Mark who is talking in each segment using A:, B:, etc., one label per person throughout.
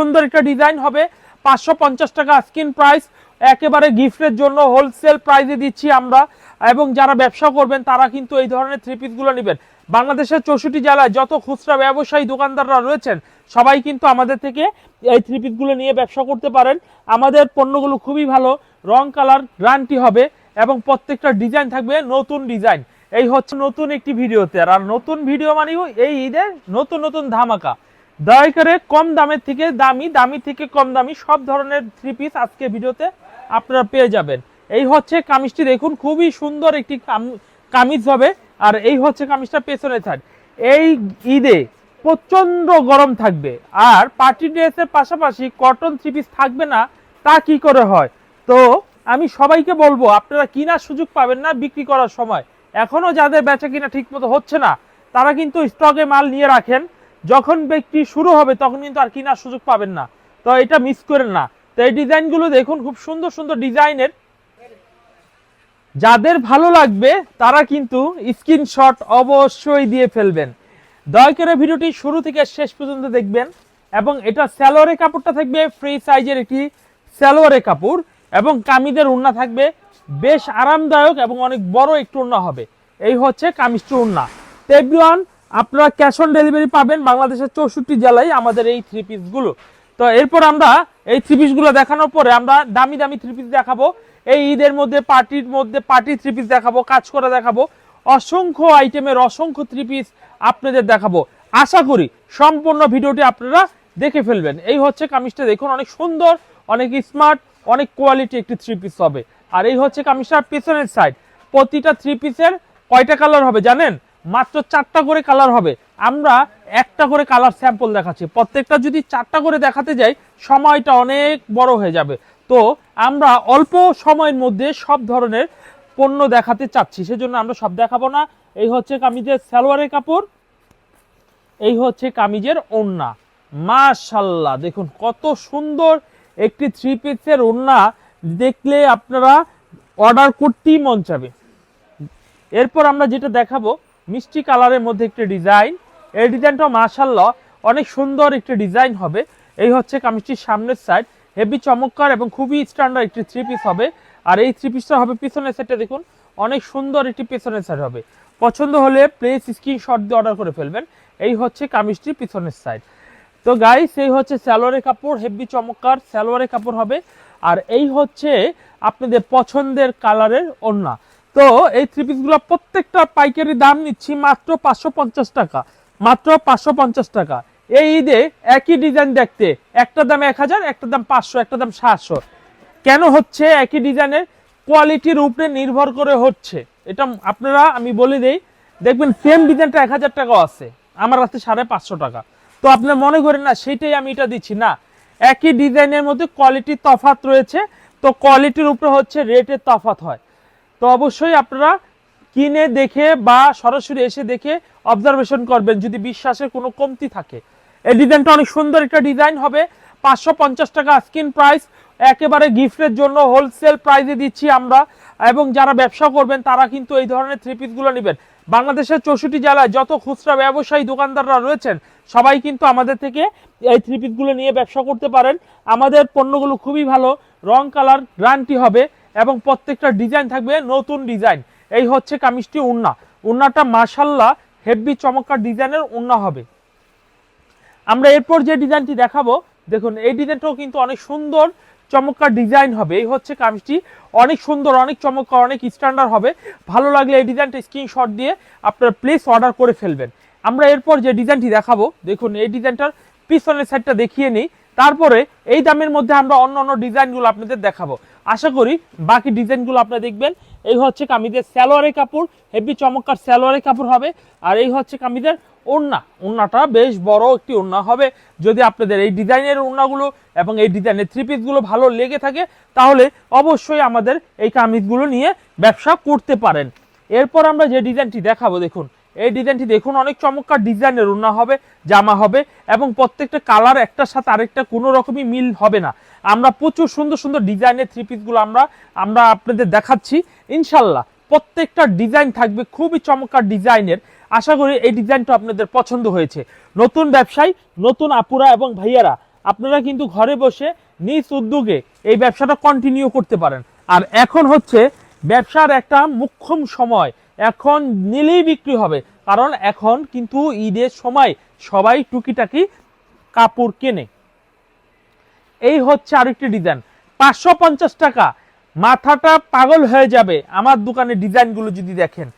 A: সুন্দর একটা ডিজাইন হবে। পাঁচশো পঞ্চাশ টাকা স্ক্রিন প্রাইস। একেবারে গিফটের জন্য হোলসেল প্রাইসে দিচ্ছি আমরা। এবং যারা ব্যবসা করবেন, তারা কিন্তু এই ধরনের থ্রি পিসগুলো নেবেন। বাংলাদেশের চৌষট্টি জেলায় যত খুচরা ব্যবসায়ী দোকানদাররা রয়েছেন, সবাই কিন্তু আমাদের থেকে এই থ্রি পিসগুলো নিয়ে ব্যবসা করতে পারেন। আমাদের পণ্যগুলো খুবই ভালো, রং, কালার গ্যারান্টি হবে এবং প্রত্যেকটা ডিজাইন থাকবে নতুন ডিজাইন। এই হচ্ছে নতুন একটি ভিডিওতে। আর নতুন ভিডিও মানেও এই ঈদের নতুন নতুন ধামাকা। দয়া করে কম দামের থেকে দামি দামি থেকে কম দামি সব ধরনের থ্রি পিস আজকে ভিডিওতে আপনারা পেয়ে যাবেন। এই হচ্ছে কামিজটি দেখুন, খুবই সুন্দর একটি কাম- কামিজ হবে। আর এই হচ্ছে কামিজটা পেছনে থাক। এই ঈদে প্রচণ্ড গরম থাকবে। আর পার্টি ড্রেসের পাশাপাশি কটন থ্রি পিস থাকবে না, তা কি করে হয়? তো আমি সবাইকে বলব, আপনারা কেনার সুযোগ পাবেন না বিক্রি করার সময়। এখনও যাদের বেচা কিনা ঠিক মতো হচ্ছে না, তারা কিন্তু স্টকে মাল নিয়ে রাখেন। যখন বিক্রি শুরু হবে, তখন কিন্তু আর কেনার সুযোগ পাবেন না। তো এটা মিস করেন না। তো এই ডিজাইনগুলো দেখুন, খুব সুন্দর সুন্দর ডিজাইনের। যাদের ভালো লাগবে, তারা কিন্তু স্ক্রিনশট অবশ্যই দিয়ে ফেলবেন। দয়া করে ভিডিওটি শুরু থেকে শেষ পর্যন্ত দেখবেন এবং এটা স্যালোয়ারের কাপড়টা থাকবে ফ্রি সাইজের একটি স্যালোয়ারের কাপড় এবং কামিজের উন্না থাকবে। বেশ আরামদায়ক এবং অনেক বড় একটু উন্না হবে। এই হচ্ছে কামিজটি উন্না তেবলান আপনারা ক্যাশ অন ডেলিভারি পাবেন বাংলাদেশের চৌষট্টি জেলায় আমাদের এই থ্রি পিসগুলো তো এরপর আমরা এই থ্রি পিসগুলো দেখানোর পরে আমরা দামি দামি থ্রি পিস দেখাবো। এই ঈদের মধ্যে পার্টির মধ্যে পার্টি থ্রি পিস দেখাবো, কাজ করা দেখাবো। অসংখ্য আইটেমের অসংখ্য থ্রি পিস আপনাদের দেখাবো। আশা করি সম্পূর্ণ ভিডিওটি আপনারা দেখে ফেলবেন। এই হচ্ছে কামিজটা, দেখুন অনেক সুন্দর, অনেক স্মার্ট অনেক কোয়ালিটি একটি থ্রি পিস হবে। আর এই হচ্ছে কামিজটার পেছনের সাইড প্রতিটা থ্রি পিসের কয়টা কালার হবে জানেন? মাত্র চারটা করে কালার হবে। আমরা একটা করে কালার স্যাম্পল দেখাচ্ছি। প্রত্যেকটা যদি চারটা করে দেখাতে যাই, সময়টা অনেক বড় হয়ে যাবে। তো আমরা অল্প সময়ের মধ্যে সব ধরনের পণ্য দেখাতে চাচ্ছি। সেজন্য আমরা সব দেখাবো না। এই হচ্ছে কামিজের সালোয়ারের কাপড়। এই হচ্ছে কামিজের ওড়না। মাশাল্লাহ, দেখুন কত সুন্দর একটি থ্রি পিসের ওড়না। দেখলে আপনারা অর্ডার করতেই মন চাবে। এরপর আমরা যেটা দেখাবো মিষ্টি কালারের মধ্যে একটি ডিজাইন। এই ডিজাইনটা মাশাল্লাহ অনেক সুন্দর একটি ডিজাইন হবে। এই হচ্ছে কামিজটির সামনের সাইড। হেভি চমৎকার এবং খুবই স্ট্যান্ডার্ড একটি থ্রি পিস হবে। আর এই থ্রি পিসটা হবে পিছনের সাইডটা দেখুন, অনেক সুন্দর একটি পিছনের সাইড হবে। পছন্দ হলে প্লেস স্ক্রিনশট দিয়ে অর্ডার করে ফেলবেন। এই হচ্ছে কামিজটির পিছনের সাইড তো গাইস এই হচ্ছে সালোয়ারের কাপড়, হেভি চমৎকার সালোয়ারের কাপড় হবে। আর এই হচ্ছে আপনাদের পছন্দের কালারের ওড়না। তো এই থ্রি পিসগুলো প্রত্যেকটা পাইকারি দাম নিচ্ছি মাত্র পাঁচশো পঞ্চাশ টাকা। মাত্র পাঁচশো পঞ্চাশ টাকা। এই ঈদে একই ডিজাইন দেখতে, একটা দাম এক হাজার, একটা দাম পাঁচশো, একটা দাম সাতশো। কেন হচ্ছে একই ডিজাইনের কোয়ালিটির উপরে নির্ভর করে হচ্ছে। এটা আপনারা, আমি বলে দেই, দেখবেন সেম ডিজাইনটা এক হাজার টাকাও আছে। আমার কাছে সাড়ে পাঁচশো টাকা। তো আপনার মনে করেন না সেটাই আমি এটা দিচ্ছি। না, একই ডিজাইনের মধ্যে কোয়ালিটির তফাত রয়েছে। তো কোয়ালিটির উপরে হচ্ছে রেটের তফাত হয়। তো অবশ্যই আপনারা কিনে দেখে বা সরাসরি এসে দেখে অবজারভেশন করবেন যদি বিশ্বাসের কোনো কমতি থাকে। এই ডিজাইনটা অনেক সুন্দর একটা ডিজাইন হবে। পাঁচশো পঞ্চাশ টাকা স্ক্রিন প্রাইস একেবারে গিফটের জন্য হোলসেল প্রাইসে দিচ্ছি আমরা। এবং যারা ব্যবসা করবেন, তারা কিন্তু এই ধরনের থ্রি পিসগুলো নেবেন। বাংলাদেশের চৌষট্টি জেলায় যত খুচরা ব্যবসায়ী দোকানদাররা রয়েছেন, সবাই কিন্তু আমাদের থেকে এই থ্রি পিসগুলো নিয়ে ব্যবসা করতে পারেন। আমাদের পণ্যগুলো খুবই ভালো। রং কালার গ্যারান্টি হবে। এবং প্রত্যেকটা ডিজাইন থাকবে নতুন ডিজাইন। এই হচ্ছে কামিজটি উন্না। উন্নাটা মাসাল্লাহ হেভি চমৎকার ডিজাইনের উন্না হবে। আমরা এরপর যে ডিজাইনটি দেখাবো, দেখুন, এই ডিজাইনটাও কিন্তু অনেক সুন্দর চমৎকার ডিজাইন হবে। এই হচ্ছে কামিজটি। অনেক সুন্দর, অনেক চমৎকার, অনেক স্ট্যান্ডার্ড হবে। ভালো লাগলে এই ডিজাইনটা স্ক্রিনশট দিয়ে আপনার প্লেস অর্ডার করে ফেলবেন। আমরা এরপর যে ডিজাইনটি দেখাবো, দেখুন, এই ডিজাইনটার পিছনের সাইডটা দেখিয়ে নিই। তারপরে এই দামের মধ্যে আমরা অন্য অন্য ডিজাইনগুলো আপনাদের দেখাবো। আশা করি বাকি ডিজাইনগুলো আপনারা দেখবেন। এই হচ্ছে কামিজের স্যালোয়ারের কাপড়, হেভি চমৎকার স্যালোয়ারের কাপড় হবে। আর এই হচ্ছে কামিজের ওড়না। ওড়নাটা বেশ বড় একটি ওড়না হবে। যদি আপনাদের এই ডিজাইনের ওড়নাগুলো এবং এই ডিজাইনের থ্রি পিসগুলো ভালো লেগে থাকে, তাহলে অবশ্যই আমাদের এই কামিজগুলো নিয়ে ব্যবসা করতে পারেন। এরপর আমরা যে ডিজাইনটি দেখাবো, দেখুন। এই ডিজাইনটি দেখুন, অনেক চমৎকার ডিজাইনের ওড়না হবে, জামা হবে এবং প্রত্যেকটা কালার একটার সাথে আরেকটা কোনো রকমই মিল হবে না। আমরা প্রচুর সুন্দর সুন্দর ডিজাইনের থ্রি পিসগুলো আমরা আমরা আপনাদের দেখাচ্ছি। ইনশাল্লাহ প্রত্যেকটা ডিজাইন থাকবে খুবই চমৎকার ডিজাইনের। আশা করি এই ডিজাইনটা আপনাদের পছন্দ হয়েছে। নতুন ব্যবসায়ী, নতুন আপুরা এবং ভাইয়ারা, আপনারা কিন্তু ঘরে বসে নিজ উদ্যোগে এই ব্যবসাটা কন্টিনিউ করতে পারেন। আর এখন হচ্ছে ব্যবসার একটা মুখ্যম সময়। এখন নিলেই বিক্রি হবে। কারণ এখন কিন্তু ঈদের সময় সবাই টুকিটাকি কাপড় কেনে। এই হচ্ছে আরেকটি ডিজাইন পাঁচশো পঞ্চাশ টাকা। মাথাটা পাগল হয়ে যাবে আমার দোকানের ডিজাইনগুলো যদি দেখেন।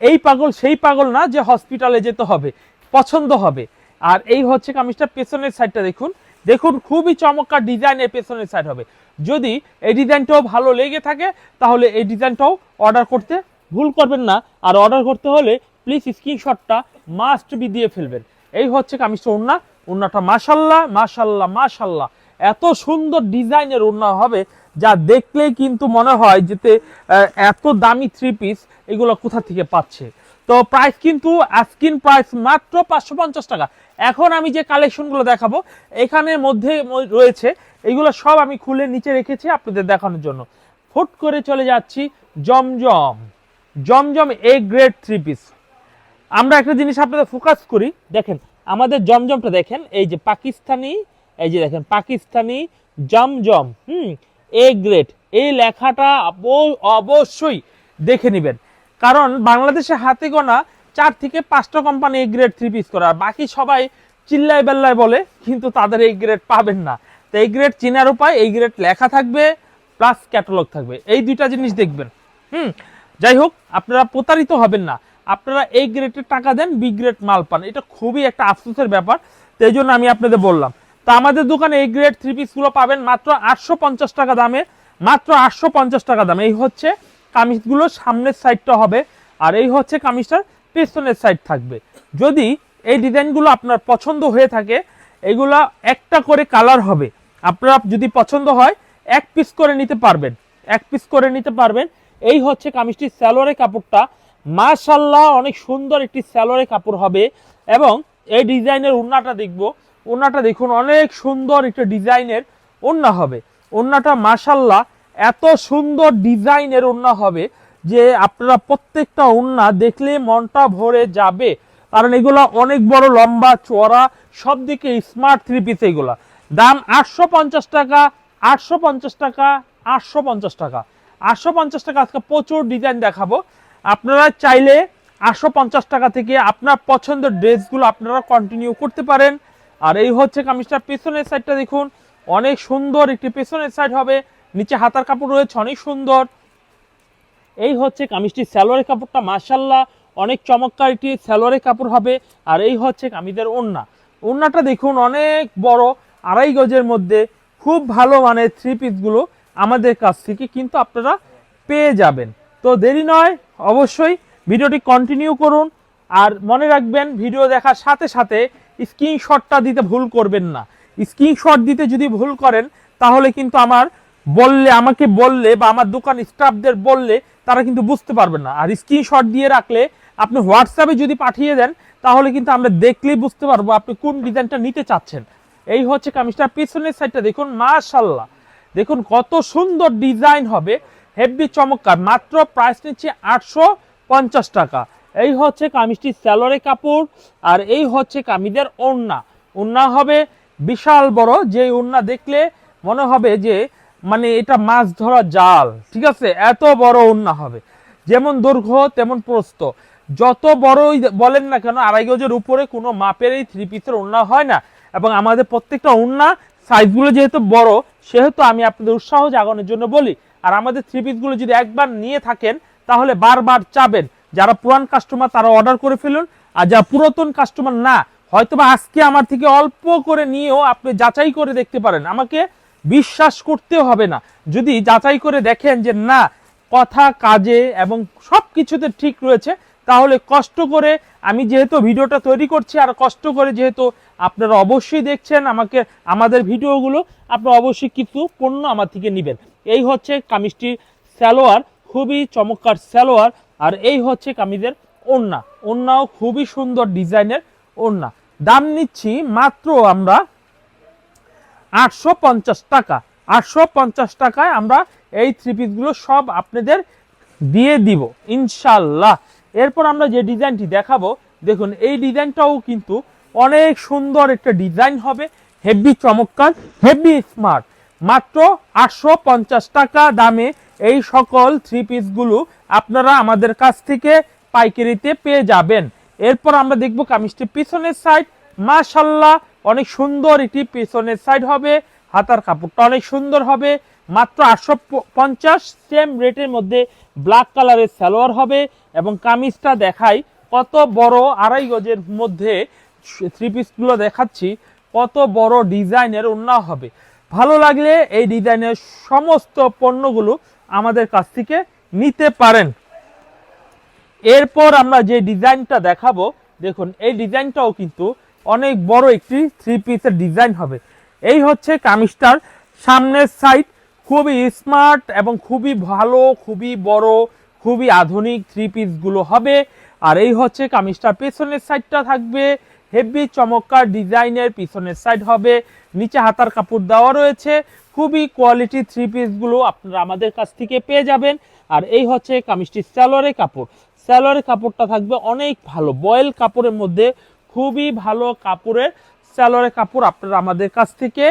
A: এই পাগল, সেই পাগল না যে হসপিটালে যেতে হবে, পছন্দ হবে। আর এই হচ্ছে কামিজটা পেছনের সাইডটা দেখুন। দেখুন, খুবই চমৎকার ডিজাইনের পেছনের সাইড হবে। যদি এই ডিজাইনটাও ভালো লেগে থাকে, তাহলে এই ডিজাইনটাও অর্ডার করতে ভুল করবেন না আর অর্ডার করতে হলে প্লিজ স্ক্রিনশটটা মাস্ট বি দিয়ে ফেলবেন। এই হচ্ছে কামিজটা ওড়না। ওড়নাটা মাশাল্লাহ মাশাল্লাহ মাশাল্লাহ। এত সুন্দর ডিজাইনের ওড়না হবে যা দেখলে কিন্তু মনে হয় যেতে এত দামি থ্রি পিস এগুলো কোথা থেকে পাচ্ছে। তো প্রাইস কিন্তু আস্কিন প্রাইস মাত্র পাঁচশো পঞ্চাশ টাকা। এখন আমি যে কালেকশনগুলো দেখাবো, এখানের মধ্যে রয়েছে। এগুলো সব আমি খুলে নিচে রেখেছি আপনাদের দেখানোর জন্য। ফুট করে চলে যাচ্ছি জমজম। জমজম এ গ্রেড থ্রি পিস আমরা একটা জিনিস আপনাদের ফোকাস করি, দেখেন, আমাদের জমজমটা দেখেন, এই যে পাকিস্তানি, এই যে দেখেন, পাকিস্তানি জমজম, হুম এ গ্রেড এই লেখাটা অব- অবশ্যই দেখে নেবেন। কারণ বাংলাদেশে হাতে গোনা চার থেকে পাঁচটা company A grade three piece করে বাকি সবাই চিল্লায় বেল্লায় বলে, কিন্তু তাদের এই গ্রেড পাবেন না। তো এই গ্রেড চিনার উপায় এই গ্রেড লেখা থাকবে প্লাস ক্যাটালগ থাকবে। এই দুইটা জিনিস দেখবেন। হুম যাই হোক আপনারা প্রতারিত হবেন না। আপনারা এই গ্রেডের টাকা দেন বি গ্রেড মাল পান। এটা খুবই একটা আফসোসের ব্যাপার তো এই জন্য আমি আপনাদের বললাম। তো আমাদের দোকানে এই গ্রেড থ্রি পিসগুলো পাবেন মাত্র আটশো পঞ্চাশ টাকা দামে, মাত্র আটশো পঞ্চাশ টাকা দামে। এই হচ্ছে কামিজগুলো, সামনের সাইডটা হবে, আর এই হচ্ছে কামিজটার পেছনের সাইড থাকবে। যদি এই ডিজাইনগুলো আপনার পছন্দ হয়ে থাকে, এগুলা একটা করে কালার হবে। আপনারা যদি পছন্দ হয়, এক পিস করে নিতে পারবেন, এক পিস করে নিতে পারবেন। এই হচ্ছে কামিজটির স্যালোয়ারের কাপড়টা। মাশাল্লাহ অনেক সুন্দর একটি স্যালোয়ারের কাপড় হবে। এবং এই ডিজাইনের ওড়নাটা দেখব। ওড়নাটা দেখুন, অনেক সুন্দর একটা ডিজাইনের ওড়না হবে। ওড়নাটা মাশাল্লাহ এত সুন্দর ডিজাইনের ওড়না হবে যে আপনারা প্রত্যেকটা ওড়না দেখলে মনটা ভরে যাবে। কারণ এগুলা অনেক বড়, লম্বা চড়া সব দিকে স্মার্ট থ্রি পিস এগুলা। দাম আটশো পঞ্চাশ টাকা, আটশো পঞ্চাশ টাকা, আটশো পঞ্চাশ টাকা। আটশো পঞ্চাশ টাকা আজকে প্রচুর ডিজাইন দেখাবো। আপনারা চাইলে আটশো পঞ্চাশ টাকা থেকে আপনার পছন্দের ড্রেসগুলো আপনারা কন্টিনিউ করতে পারেন। আর এই হচ্ছে কামিজটার পেছনের সাইডটা দেখুন। অনেক সুন্দর একটি পেছনের সাইড হবে। নিচে হাতার কাপড় রয়েছে, অনেক সুন্দর। এই হচ্ছে কামিজটি স্যালোয়ারের কাপড়টা মাশাল্লাহ অনেক চমৎকার একটি স্যালোয়ারের কাপড় হবে। আর এই হচ্ছে কামিজের ওড়না। ওড়নাটা দেখুন অনেক বড়, আড়াই গজের মধ্যে। খুব ভালো মানে থ্রি পিসগুলো আমাদের কাছ থেকে কিন্তু আপনারা পেয়ে যাবেন। তো দেরি নয়, অবশ্যই ভিডিওটি কন্টিনিউ করুন আর মনে রাখবেন, ভিডিও দেখার সাথে সাথে স্ক্রিনশটটা দিতে ভুল করবেন না। স্ক্রিনশট দিতে যদি ভুল করেন, তাহলে কিন্তু আমার বললে, আমাকে বললে বা আমার দোকান স্টাফদের বললে তারা কিন্তু বুঝতে পারবেন না। আর স্ক্রিনশট দিয়ে রাখলে আপনি হোয়াটসঅ্যাপে যদি পাঠিয়ে দেন, তাহলে কিন্তু আমরা দেখলেই বুঝতে পারব আপনি কোন ডিজাইনটা নিতে চাচ্ছেন। এই হচ্ছে কামিজটার পিছনের সাইডটা দেখুন মাশাল্লাহ দেখুন কত সুন্দর ডিজাইন হবে, হেভি চমৎকার, মাত্র প্রাইস নিচ্ছে আটশো পঞ্চাশ টাকা। এই হচ্ছে কামিজটির স্যালোরে কাপড়, আর এই হচ্ছে কামিজের ওড়না। ওড়না হবে বিশাল বড়, যে ওড়না দেখলে মনে হবে যে মানে এটা মাছ ধরা জাল, ঠিক আছে? এত বড় ওড়না হবে। যেমন দৈর্ঘ্য, তেমন প্রস্থ। যত বড়ই বলেন না কেন, আড়াই গজের উপরে কোনো মাপের এই থ্রি পিসের ওড়না হয় না। এবং আমাদের প্রত্যেকটা ওড়না সাইজগুলো যেহেতু বড়, সেহেতু আমি আপনাদের উৎসাহ জাগানোর জন্য বলি। আর আমাদের থ্রি পিসগুলো যদি একবার নিয়ে থাকেন, তাহলে বারবার চাবেন। যারা পুরান কাস্টমার তারা অর্ডার করে ফেলুন। আর যারা পুরাতন কাস্টমার না, হয়তোবা আজকে আমার থেকে অল্প করে নিয়েও আপনি যাচাই করে দেখতে পারেন। আমাকে বিশ্বাস করতে হবে না। যদি যাচাই করে দেখেন যে না, কথা, কাজে এবং সব কিছুতে ঠিক রয়েছে, তাহলে কষ্ট করে আমি যেহেতু ভিডিওটা তৈরি করছি, আর কষ্ট করে যেহেতু আপনারা অবশ্যই দেখছেন আমাকে, আমাদের ভিডিওগুলো, আপনারা অবশ্যই কিছু পণ্য আমার থেকে নেবেন। এই হচ্ছে কামিজটির স্যালোয়ার খুবই চমৎকার স্যালোয়ার আর এই হচ্ছে কামিজের ওড়না। ওড়নাও খুবই সুন্দর ডিজাইনের ওড়না। দাম নিচ্ছি মাত্র আমরা আটশো পঞ্চাশ টাকা। আটশো পঞ্চাশ টাকায় আমরা এই থ্রি পিসগুলো সব আপনাদের দিয়ে দিব, ইনশাল্লাহ। এরপর আমরা যে ডিজাইনটি দেখাবো, দেখুন, এই ডিজাইনটাও কিন্তু অনেক সুন্দর একটা ডিজাইন হবে, হেভি চমৎকার, হেভি স্মার্ট। মাত্র আটশো পঞ্চাশ টাকা দামে এই সকল থ্রি পিসগুলো আপনারা আমাদের কাছ থেকে পাইকারিতে পেয়ে যাবেন। এরপর আমরা দেখব কামিজটির পিছনের সাইড মাশাল্লাহ অনেক সুন্দর একটি পিছনের সাইড হবে। হাতার কাপড়টা অনেক সুন্দর হবে। মাত্র আটশো পঞ্চাশ সেম রেটের মধ্যে ব্ল্যাক কালারের সালোয়ার হবে এবং কামিজটা দেখাই কত বড় আড়াই গজের মধ্যে থ্রি পিসগুলো দেখাচ্ছি, কত বড় ডিজাইনের ওন্না হবে। ভালো লাগলে এই ডিজাইনের সমস্ত পণ্যগুলো আমাদের কাছ থেকে নিতে পারেন। এরপর আমরা যে ডিজাইনটা দেখাবো, দেখুন, এই ডিজাইনটাও কিন্তু অনেক বড় একটি থ্রি পিসের ডিজাইন হবে। এই হচ্ছে কামিজটার সামনের সাইড, খুবই স্মার্ট এবং খুবই ভালো, খুবই বড়, খুবই আধুনিক থ্রি পিসগুলো হবে। আর এই হচ্ছে কামিজটার পেছনের সাইডটা থাকবে। হেভি চমৎকার ডিজাইনের পিছনের সাইড হবে। নিচে হাতার কাপড় দেওয়া রয়েছে। খুবই কোয়ালিটি থ্রি পিসগুলো আপনারা আমাদের কাছ থেকে পেয়ে যাবেন। আর এই হচ্ছে কামিজটির স্যালোয়ারের কাপড়। স্যালোয়ারের কাপড়টা থাকবে অনেক ভালো। বয়েল কাপড়ের মধ্যে খুবই ভালো কাপড়ের স্যালোয়ারের কাপড় আপনারা আমাদের কাছ থেকে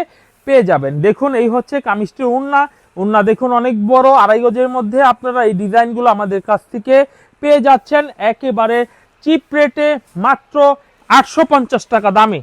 A: পেয়ে যাবেন। দেখুন, এই হচ্ছে কামিজটির উন্না। উন্না দেখুন অনেক বড়, আড়াই গজের মধ্যে আপনারা এই ডিজাইনগুলো আমাদের কাছ থেকে পেয়ে যাচ্ছেন। একেবারে চিপ রেটে মাত্র আটশো পঞ্চাশ টাকা দামে।